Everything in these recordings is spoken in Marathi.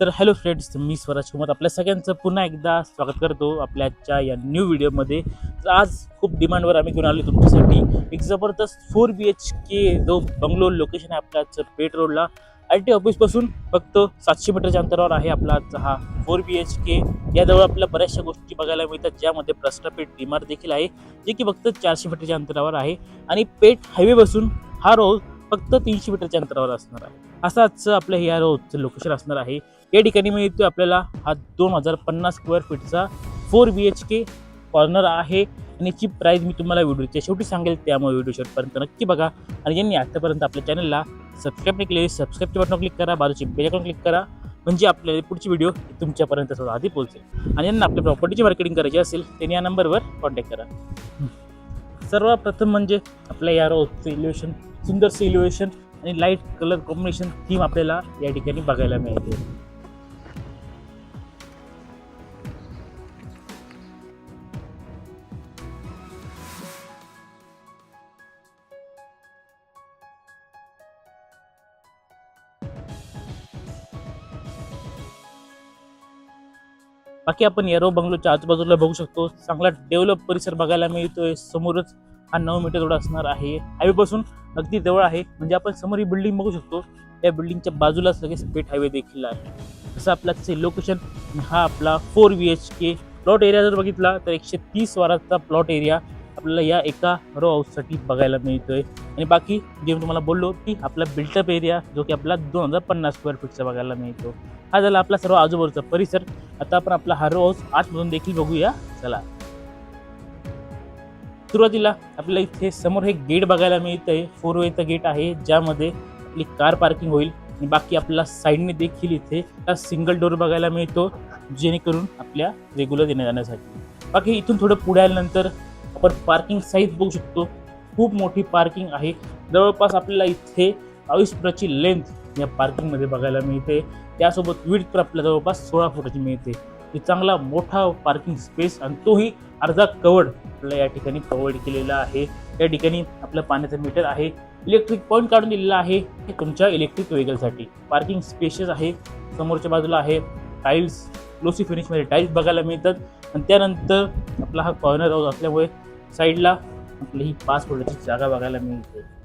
तर हॅलो फ्रेंड्स मी स्वराज कुमार आपल्या सगळ्यांचं पुन्हा एकदा स्वागत करतो आपल्याच्या या न्यू व्हिडिओमध्ये तर आज खूप डिमांडवर आम्ही घेऊन आलो तुमच्यासाठी. एक जबरदस्त फोर बी एच के जो बंगलोर लोकेशन आहे आपल्याचं पेट रोडला आय टी ऑफिसपासून फक्त सातशे मीटरच्या अंतरावर आहे आपला आजचा हा फोर बी एच के याजवळ आपल्याला बऱ्याचशा गोष्टी बघायला मिळतात ज्यामध्ये प्रस्तापित डिमार देखील आहे जे की फक्त चारशे मीटरच्या अंतरावर आहे. आणि पेट हायवेपासून हा रोड फक्त तीनशे मीटरच्या अंतरावर असणार आहे. असं आजचं आपलं या रोडचं लोकेशन असणार आहे. या ठिकाणी मिळतो आपल्याला हा दोन हजार पन्नास square फीटचा four B H K corner आहे. आणि याची प्राईस मी तुम्हाला व्हिडिओच्या शेवटी सांगेल त्यामुळे व्हिडिओ शेवटपर्यंत नक्की बघा. आणि ज्यांनी आतापर्यंत आपल्या चॅनलला सबस्क्राईब नाही केले सबस्क्राईबच्या बटन क्लिक करा बाजूची बेलकॉन क्लिक करा. म्हणजे आपल्याला पुढची व्हिडिओ तुमच्यापर्यंत स्वतः आधी पोहोचेल. आणि ज्यांना आपल्या प्रॉपर्टीची मार्केटिंग करायची असेल त्यांनी या नंबरवर कॉन्टॅक्ट करा. सर्वप्रथम म्हणजे आपल्या या रोडचं इलिव्हेशन सुंदरचं इलिव्हेशन आणि लाइट कलर कॉम्बिनेशन थीम आपल्याला या ठिकाणी बघायला मिळते. बाकी आपण येरो बंगलोच्या आजूबाजूला बघू शकतो. चांगला डेव्हलप परिसर बघायला मिळतोय. समोरच हा नऊ मीटर रोड असणार आहे. हायवेपासून अगदी जवळ आहे. म्हणजे आपण समोर ही बिल्डिंग बघू शकतो. या बिल्डिंगच्या बाजूलाच लगेच पेट हायवे देखील आहे. असं त्याचे लोकेशन हा आपला four B H K plot area जर बघितला तर एकशे तीस वाराचा प्लॉट एरिया आपल्याला या एका रो हाऊससाठी बघायला मिळतोय. आणि बाकी जे मी तुम्हाला बोललो की आपला बिल्टअप एरिया जो की आपला दोन हजार पन्नास स्क्वेअर फीटचा बघायला मिळतो. हा झाला आपला सर्व आजूबाजूचा परिसर. आता आपण आपला हा रो हाऊस आतमधून देखील बघूया. चला. सुरुवातीला आपल्याला इथे समोर हे गेट बघायला मिळतंय. फोर वेचं गेट आहे ज्यामध्ये आपली कार पार्किंग होईल. आणि बाकी आपल्याला साईडने देखील इथे सिंगल डोर बघायला मिळतो जेणेकरून आपल्या रेग्युलर येण्या जाण्यासाठी. बाकी इथून थोडं पुढे आल्यानंतर आपण पार्किंग साईज बघू शकतो. खूप मोठी पार्किंग आहे. जवळपास आपल्याला इथे बावीस फुटाची लेंथ या पार्किंगमध्ये बघायला मिळते. त्यासोबत विड तर आपल्याला जवळपास सोळा फुटाची मिळते. की चांगला मोठा पार्किंग स्पेस आणि तोही अर्धा कवर्ड आपल्याला या ठिकाणी प्रोव्हाइड केलेला आहे. या ठिकाणी आपलं पाण्याचं मीटर आहे. इलेक्ट्रिक पॉईंट काढून दिलेला आहे. हे तुमच्या इलेक्ट्रिक व्हेकलसाठी पार्किंग स्पेशस आहे. समोरच्या बाजूला आहे. टाईल्स लोसी फिनिशमध्ये टाईल्स बघायला मिळतात. आणि त्यानंतर आपला हा कॉर्नर हाऊस असल्यामुळे साईडला आपली ही पाच फुटाची जागा बघायला मिळते.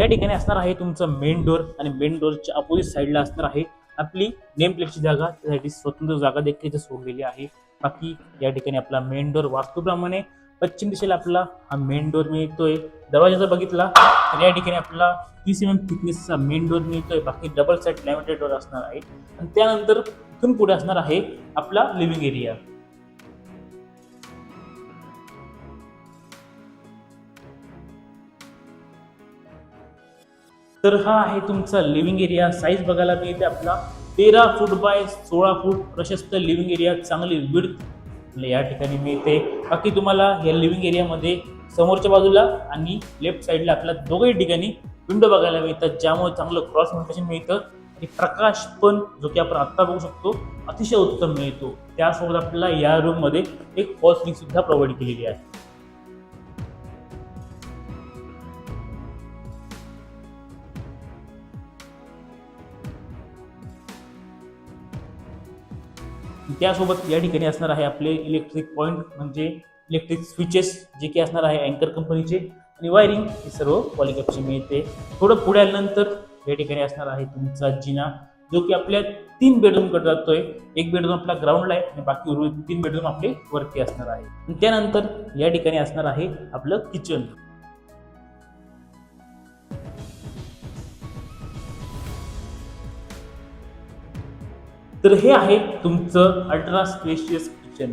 या ठिकाणी असणार आहे तुमचं मेन डोर आणि मेन डोरच्या अपोजिट साईडला असणार आहे आपली नेम प्लेटची जागा. त्यासाठी स्वतंत्र जागा देखील इथे सोडलेली आहे. बाकी या ठिकाणी आपला मेन डोर वास्तूप्रमाणे पश्चिम दिशेला आपला हा मेन डोर मिळतोय. दरवाजा जर बघितला तर या ठिकाणी आपला तीस एम एम थिकनेसचा मेन डोर मिळतोय. बाकी डबल साईड लॅमिटेड डोर असणार आहे. आणि त्यानंतर इथून पुढे असणार आहे आपला लिव्हिंग एरिया तर हा आहे तुमचा लिव्हिंग एरिया साईज बघायला मिळते आपला. तेरा फूट बाय सोळा फूट प्रशस्त लिव्हिंग एरिया चांगली विड्थ या ठिकाणी मिळते. बाकी तुम्हाला या लिव्हिंग एरियामध्ये समोरच्या बाजूला आणि लेफ्ट साईडला आपल्या दोघंही ठिकाणी विंडो बघायला मिळतात. ज्यामुळे चांगलं क्रॉस मोटेशन मिळतं. आणि प्रकाश पण जो की आपण आत्ता बघू शकतो अतिशय उत्तम मिळतो. त्यासोबत आपल्याला या रूममध्ये एक फॉल्स सुद्धा प्रोव्हाइड केलेली आहे. त्यासोबत या ठिकाणी असणार आहे आपले इलेक्ट्रिक पॉईंट म्हणजे इलेक्ट्रिक स्विचेस जे की असणार आहे अँकर कंपनीचे आणि वायरिंग हे सर्व पॉलिकॅपची मिळते. थोडं पुढे आल्यानंतर या ठिकाणी असणार आहे तुमचा जिना जो की आपल्या तीन बेडरूमकडे जातोय. एक बेडरूम आपला ग्राउंडला आहे आणि बाकी उर्वरित तीन बेडरूम आपले वरती असणार आहे. त्यानंतर या ठिकाणी असणार आहे आपलं किचन तर हे आहे तुमचं अल्ट्रा स्पेशियस किचन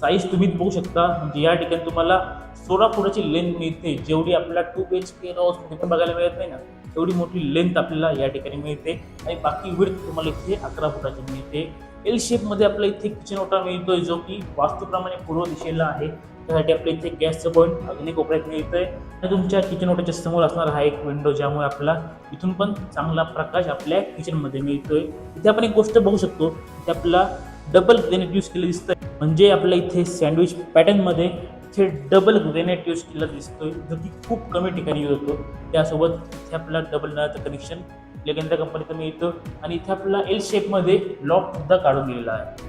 साईज तुम्ही बघू शकता म्हणजे या ठिकाणी तुम्हाला सोळा फुटाची लेंथ मिळते जेवढी आपल्याला two B H K house पण बघायला मिळत नाही ना तेवढी मोठी लेंथ आपल्याला या ठिकाणी मिळते. आणि बाकी विड्थ तुम्हाला इथे अकरा फुटाची मिळते. एल शेपमध्ये आपल्याला इथे किचन ओटा मिळतोय जो की वास्तूप्रमाणे पूर्व दिशेला आहे. त्यासाठी आपल्या इथे गॅसचं पॉईंट अग्नी कोपऱ्यात मिळतंय आणि तुमच्या किचन ओट्याच्या समोर असणार हा एक विंडो ज्यामुळे आपल्याला इथून पण चांगला प्रकाश आपल्या किचनमध्ये मिळतोय. इथे आपण एक गोष्ट बघू शकतो इथे आपला डबल ग्रेनेट यूज केलं दिसतंय. म्हणजे आपल्या इथे सँडविच पॅटर्नमध्ये इथे डबल ग्रेनेट यूज केलं दिसतोय जो की खूप कमी ठिकाणी यूज होतो. त्यासोबत इथे आपला डबल नळाचं कनेक्शन लेगेंद्रा कंपनीचं मिळतं. आणि इथे आपला एल शेपमध्ये लॉक सुद्धा काढून दिलेला आहे.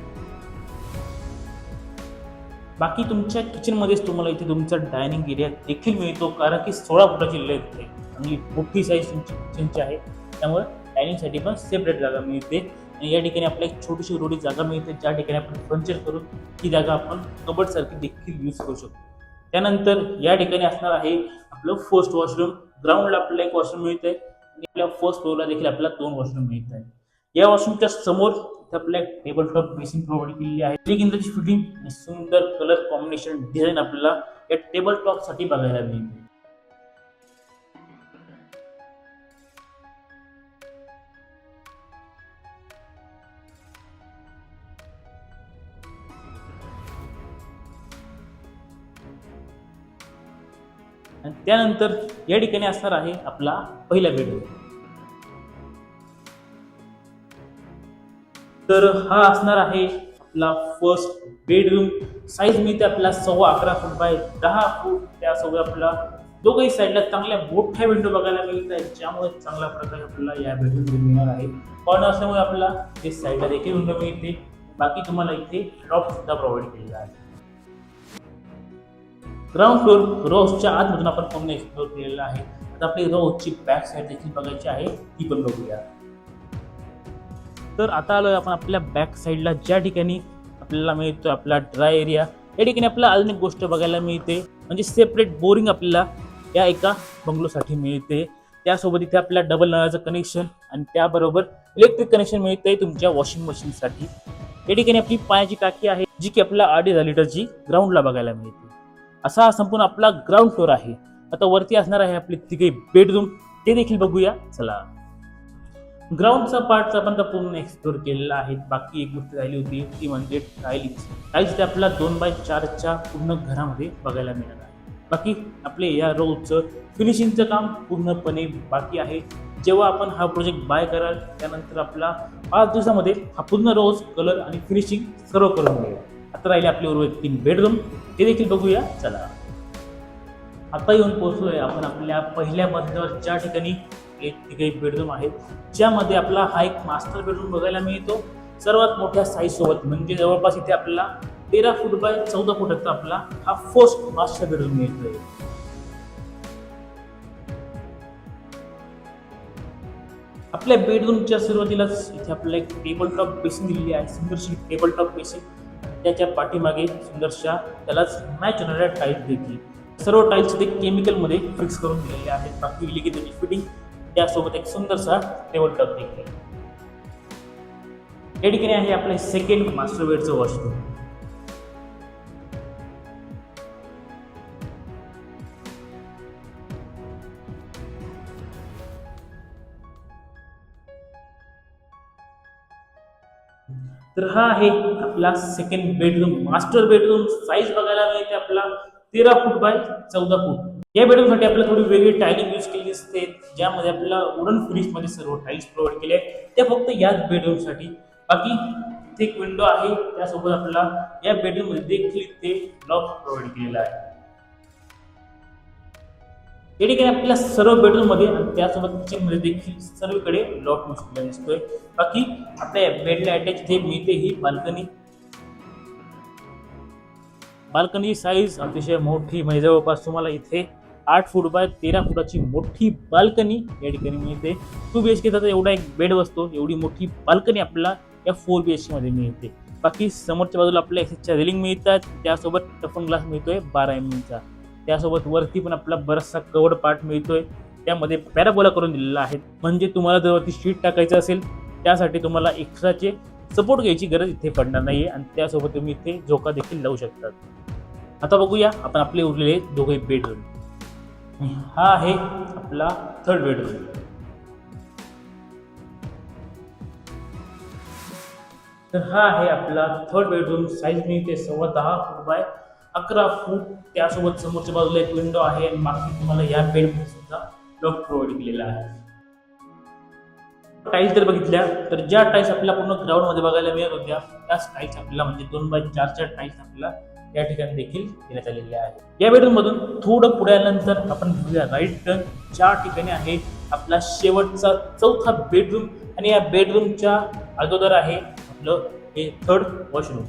बाकी तुमच्या किचनमध्येच तुम्हाला इथे तुमचा डायनिंग एरिया देखील मिळतो कारण की सोळा फुटाची लेंथ आहे आणि मोठी साईज तुमची किचनची आहे. त्यामुळे डायनिंगसाठी पण सेपरेट जागा मिळते. आणि या ठिकाणी आपल्याला एक छोटीशी रोडी जागा मिळते ज्या ठिकाणी आपण फर्निचर करून ती जागा आपण कबडसारखी देखील यूज करू शकतो. त्यानंतर या ठिकाणी असणार आहे आपलं फर्स्ट वॉशरूम ग्राउंडला आपल्याला एक वॉशरूम मिळतं आहे आणि आपल्या फर्स्ट फ्लोअरला देखील आपल्याला दोन वॉशरूम मिळत आहे या वॉशरूमच्या समोर इथे आपल्याला टेबल टॉप मेसिन प्रोव्हाइड केलेली आहे. एक इंचाची फिटिंग आणि सुंदर कलर कॉम्बिनेशन डिझाईन आपल्याला या टेबल टॉपसाठी बघायला मिळते. आणि त्यानंतर या ठिकाणी असणार आहे आपला पहिला बेडरूम तर हा असणार आहे आपला फर्स्ट बेडरूम साईज मिळते आपला सव्वा अकरा फूट बाय दहा फूट त्यासोबत आपला दोघंही साईडला चांगल्या मोठ्या विंडो बघायला मिळत आहेत ज्यामुळे चांगल्या प्रकारे आपल्याला या बेडरूम मिळणार आहे. पण असल्यामुळे आपल्याला ते साईडला देखील विंडो मिळते. बाकी तुम्हाला इथे ड्रॉप सुद्धा प्रोव्हाइड केलेला आहे. ग्राउंड फ्लोर रोजच्या आतमधून आपण पूर्ण एक्सप्लोर केलेला आहे. आता आपली रोजची बॅक साईड देखील बघायची आहे ती पण बघूया. तर आता आलोय आपण आपल्या बॅक साईडला ज्या ठिकाणी आपल्याला मिळतो आपला ड्राय एरिया या ठिकाणी आपल्याला अजून एक गोष्ट बघायला मिळते. म्हणजे सेपरेट बोरिंग आपल्याला या एका बंगलोसाठी मिळते. त्यासोबत इथे आपल्याला डबल नळाचं कनेक्शन आणि त्याबरोबर इलेक्ट्रिक कनेक्शन मिळते तुमच्या वॉशिंग मशीनसाठी या ठिकाणी आपली पाण्याची टाकी आहे जी की आपल्याला अडीच लिटरची ग्राउंडला बघायला मिळते. असा हा संपूर्ण आपला ग्राउंड फ्लोअर आहे. आता वरती असणार आहे आपले तिघे बेडरूम ते देखील बघूया. चला. ग्राउंडचा पार्टचा आपण तर पूर्ण एक्सप्लोर केलेला आहे. बाकी एक गोष्ट राहिली होती ती म्हणजे टायलिंग टाईल्स ते आपल्याला दोन बाय चारच्या पूर्ण घरामध्ये बघायला मिळणार आहे. बाकी आपले या रोजचं फिनिशिंगचं काम पूर्णपणे बाकी आहे. जेव्हा आपण हा प्रोजेक्ट बाय कराल त्यानंतर आपला पाच दिवसामध्ये हा पूर्ण रोज कलर आणि फिनिशिंग सर्व करून मिळेल. आता राहिले आपले उर्वरित तीन बेडरूम ते देखील बघूया. चला. आता येऊन पोहोचलोय आपण आपल्या पहिल्या मजल्यावर ज्या ठिकाणी. एक तिघे बेडरूम आहेत ज्यामध्ये आपला हा एक मास्टर बेडरूम बघायला मिळतो. सर्वात मोठ्या साईज सोबत म्हणजे जवळपास इथे आपल्याला तेरा फूट बाय चौदा फुटाचा आपला हा फर्स्ट मास्टर बेडरूम मिळतोय. आपल्या बेडरूमच्या सुरुवातीलाच इथे आपल्याला एक टेबल टॉप बेसिन दिलेली आहे. सुंदरशी टेबल टॉप बेसिन त्याच्या पाठीमागे सुंदरशा त्यालाच मॅच होणाऱ्या टाईल्स देखील. सर्व टाईल्स ते केमिकलमध्ये फिक्स करून दिलेले आहेत. बाकी दिली की त्यासोबत एक सुंदरसा टेबल टॉप देखील या ठिकाणी आहे आपले सेकंड मास्टर बेडचं वॉशरूम तर हा आहे आपला second bedroom master bedroom size बघायला मिळते आपला तेरा फूट बाय चौदा फूट या बेडरूमसाठी आपल्याला थोडी वेगळी टायलिंग यूज केली दिसते ज्यामध्ये आपल्याला वुडन फिनिशमध्ये सर्व टाईल्स प्रोव्हाइड केले आहेत. त्या फक्त याच बेडरूमसाठी बाकी इथे एक विंडो आहे त्यासोबत आपल्याला या बेडरूममध्ये देखील इथे लॉक प्रोव्हाइड केलेला आहे. या ठिकाणी आपल्याला सर्व बेडरूममध्ये आणि त्यासोबत किचनमध्ये देखील सर्वकडे लॉक यूज दिसतोय. बाकी आपल्या बेडला अटॅच इथे मिळते ही बाल्कनी बाल्कनी साईज अतिशय मोठी म्हणजे जवळपास तुम्हाला इथे आठ फूट बाय तेरा फुटाची मोठी बाल्कनी या ठिकाणी मिळते. टू बी एच केचा एवढा एक बेड बसतो एवढी मोठी बाल्कनी आपल्याला या फोर बी एच के मध्ये मिळते. बाकी समोरच्या बाजूला आपल्या एक्सेसच्या रेलिंग मिळतात त्यासोबत टफन ग्लास मिळतोय बारा एम एमचा त्यासोबत वरती पण आपला बराचसा कवर्ड पार्ट मिळतोय. त्यामध्ये पॅराबोला करून दिलेला आहे. म्हणजे तुम्हाला जर वरती शीट टाकायचं असेल त्यासाठी तुम्हाला एक्स्ट्राचे सपोर्ट घ्यायची गरज इथे पडणार नाही आहे आणि त्यासोबत तुम्ही इथे झोका देखील लावू शकतात. आता बघूया आपण आपले उरलेले दोघे बेडरूम हा आहे आपला थर्ड बेडरूम तर हा आहे आपला थर्ड बेडरूम साईज मिळते सव्वा दहा फूट बाय अकरा फूट त्यासोबत समोरच्या बाजूला एक विंडो आहे आणि बाकी तुम्हाला या बेडमध्ये सुद्धा लॉक प्रोव्हाइड केलेला आहे. टाईल्स जर बघितल्या तर ज्या टाईल्स आपल्याला पूर्ण ग्राउंडमध्ये बघायला मिळत होत्या त्याच टाईल्स आपल्याला म्हणजे दोन बाय चारच्या टाईल्स आपल्याला या ठिकाणी देखील देण्यात आलेले आहे. या बेडरूम मधून थोडं पुढे आल्यानंतर आपण घेऊया राईट टर्न ज्या ठिकाणी आहे आपला शेवटचा चौथा बेडरूम आणि या बेडरूमच्या अगोदर आहे आपलं हे थर्ड वॉशरूम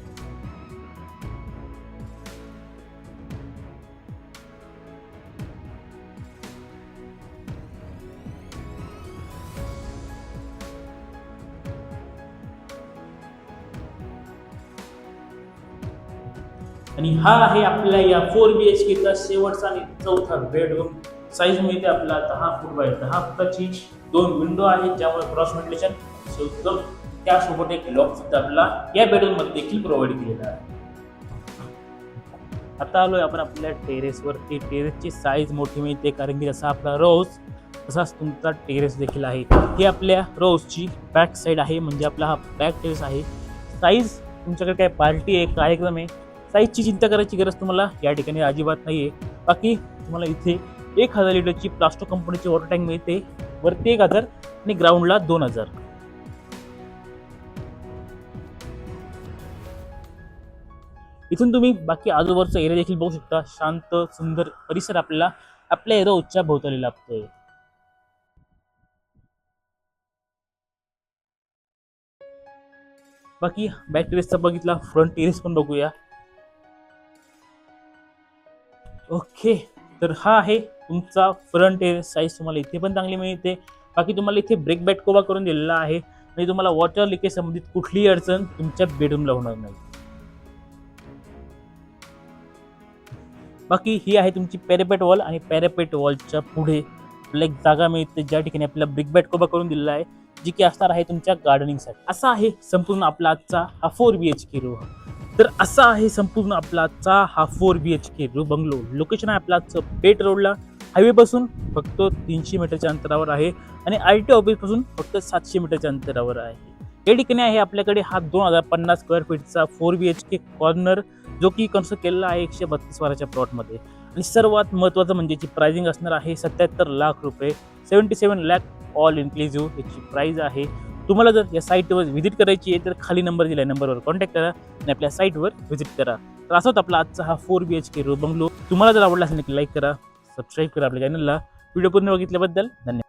आणि हा आहे आपल्या या फोर बी एच केचा शेवटचा आणि चौथा बेडरूम साईज मिळते आपला दहा फूट बाय दहा फुटाची दोन विंडो आहेत ज्यामुळे क्रॉस व्हेंटिलेशन सुद्धा त्यासोबत एक लॉक सुद्धा आपला या बेडरूममध्ये देखील प्रोव्हाइड केलेला आहे. आता आलोय आपण आपल्या टेरेसवरती टेरेसची साईज मोठी मिळते कारण की जसा आपला रोज तसाच तुमचा टेरेस देखील आहे. ही आपल्या रोजची बॅक साईड आहे म्हणजे आपला हा बॅक टेरेस आहे. साईज तुमच्याकडे काय पार्टी आहे कार्यक्रम आहे साईजची चिंता करायची गरज तुम्हाला या ठिकाणी अजिबात नाही आहे बाकी तुम्हाला इथे एक हजार लिटरची प्लास्टो कंपनीची वॉटर टँक मिळते. वरती एक हजार आणि ग्राउंडला दोन हजार. इथून तुम्ही बाकी आजूबाजूचा एरिया देखील बघू शकता. शांत सुंदर परिसर आपल्याला आपल्या रोजच्या भोवताली लाभतोय. बाकी बॅक टेरेसचा बघितला फ्रंट टेरेस पण बघूया. ओके. तर हा आहे तुमचा फ्रंट एअर साईज तुम्हाला इथे पण चांगली मिळते. बाकी तुम्हाला इथे ब्रेक बॅट कोबा करून दिलेला आहे. म्हणजे तुम्हाला वॉटर लिकेज संबंधित कुठलीही अडचण तुमच्या बेडरूमला होणार नाही. बाकी ही आहे तुमची पॅरेपेट वॉल आणि पॅरेपेट वॉलच्या पुढे ब्लॅक एक जागा मिळते. ज्या ठिकाणी आपल्याला ब्रिक बॅट कोबा करून दिलेला आहे. जी की असणार आहे तुमच्या गार्डनिंगसाठी असा आहे संपूर्ण आपला आजचा हा four B H K row तर असा आहे संपूर्ण आपला आजचा हा four B H K row bungalow location आहे आपला आजचं पेट रोडला हायवेपासून फक्त तीनशे मीटरच्या अंतरावर आहे आणि आय टी ऑफिसपासून फक्त सातशे मीटरच्या अंतरावर आहे. या ठिकाणी आहे आपल्याकडे हा दोन हजार पन्नास square फीटचा four B H K corner जो की कन्स्ट्रक्ट केलेला आहे एकशे बत्तीस वाराच्या प्लॉटमध्ये आणि सर्वात महत्त्वाचं म्हणजे जी प्रायझिंग असणार आहे सत्याहत्तर लाख रुपये seventy seven lakh all inclusive याची प्राईज आहे. तुम्हाला जर या साईटवर व्हिजिट करायची आहे तर खाली नंबर दिला आहे नंबरवर कॉन्टॅक्ट करा आणि आपल्या साईटवर व्हिजिट करा. तर असाच आपला आजचा हा four B H K row bungalow तुम्हाला जर आवडला असेल लाईक करा सबस्क्राईब करा आपल्या चॅनलला व्हिडिओ पूर्ण बघितल्याबद्दल धन्यवाद.